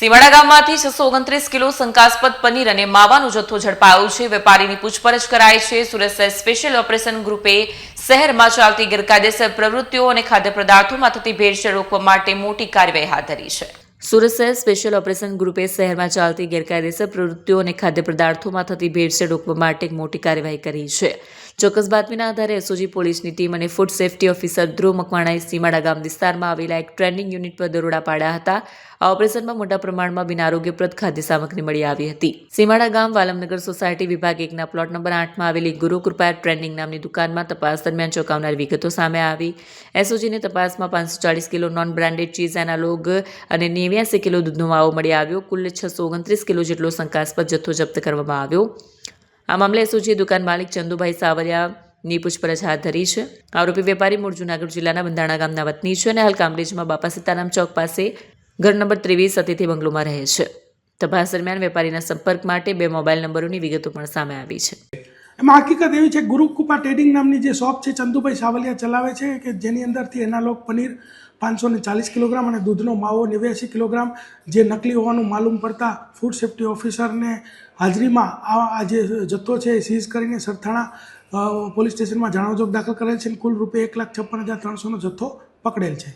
સીમાડા ગામમાંથી છસો ઓગણત્રીસ કિલો શંકાસ્પદ પનીર અને માવાનો જથ્થો ઝડપાયો છે. વેપારીની પૂછપરછ કરાય છે. સુરત સ્પેશિયલ ઓપરેશન ગ્રુપે શહેરમાં ચાલતી ગેરકાયદેસર પ્રવૃત્તિઓ અને ખાદ્ય પદાર્થોમાં થતી ભેળસેળ રોકવા માટે મોટી કાર્યવાહી હાથ ધરી છે. સુરત શહેર સ્પેશિયલ ઓપરેશન ગ્રુપે શહેરમાં ચાલતી ગેરકાયદેસર પ્રવૃત્તિઓ અને ખાદ્ય પદાર્થોમાં થતી ભેળસેળ રોકવા માટે મોટી કાર્યવાહી કરી છે. ચોક્કસ બાતમીના આધારે એસઓજી પોલીસની ટીમ અને ફૂડ સેફ્ટી ઓફિસર ધ્રુવ મકવાણાએ સીમાડા ગામ વિસ્તારમાં આવેલા એક ટ્રેન્ડિંગ યુનિટ પર દરોડા પાડ્યા હતા. આ ઓપરેશનમાં મોટા પ્રમાણમાં બિનઆરોગ્યપ્રદ ખાદ્ય સામગ્રી મળી આવી હતી. સીમાડા ગામ વાલમનગર સોસાયટી વિભાગ એકના પ્લોટ નંબર આઠમાં આવેલી ગુરુ કૃપા ટ્રેન્ડિંગ નામની દુકાનમાં તપાસ દરમિયાન ચોંકાવનાર વિગતો સામે આવી. એસઓજીની તપાસમાં પાંચસો ચાળીસ kilo non branded cheese analogue અને નેવ્યાસી કિલો દૂધનો માવો મળી આવ્યો. કુલ છસો ઓગણત્રીસ કિલો જેટલો શંકાસ્પદ જથ્થો જપ્ત કરવામાં આવ્યો. આ મામલે એસઓજીએ દુકાન માલિક ચંદુભાઈ સાવરિયાની પૂછપરછ હાથ ધરી છે. આરોપી વેપારી મૂળ જૂનાગઢ જિલ્લાના બંધાણા ગામના વતની છે અને હાલ કામરેજમાં બાપા સીતારામ ચોક પાસે ઘર નંબર ત્રેવીસ અતિથિ બંગલોમાં રહે છે. તપાસ દરમિયાન વેપારીના સંપર્ક માટે બે મોબાઈલ નંબરોની વિગતો પણ સામે આવી છે. એમાં હકીકત એવી છે ગુરુકૃપા ટ્રેડિંગ નામની જે શોપ છે, ચંદુભાઈ સાવલિયા ચલાવે છે, કે જેની અંદરથી એના લોક પનીર પાંચસો ને ચાલીસ કિલોગ્રામ અને દૂધનો માવો નેવ્યાસી કિલોગ્રામ જે નકલી હોવાનું માલુમ પડતા ફૂડ સેફ્ટી ઓફિસરને હાજરીમાં આ આ જે જથ્થો છે એ સીઝ કરીને સરથાણા પોલીસ સ્ટેશનમાં જાણવજોગ દાખલ કરેલ છે કુલ રૂપે એક લાખ છપ્પન હજાર ત્રણસોનો જથ્થો પકડેલ છે.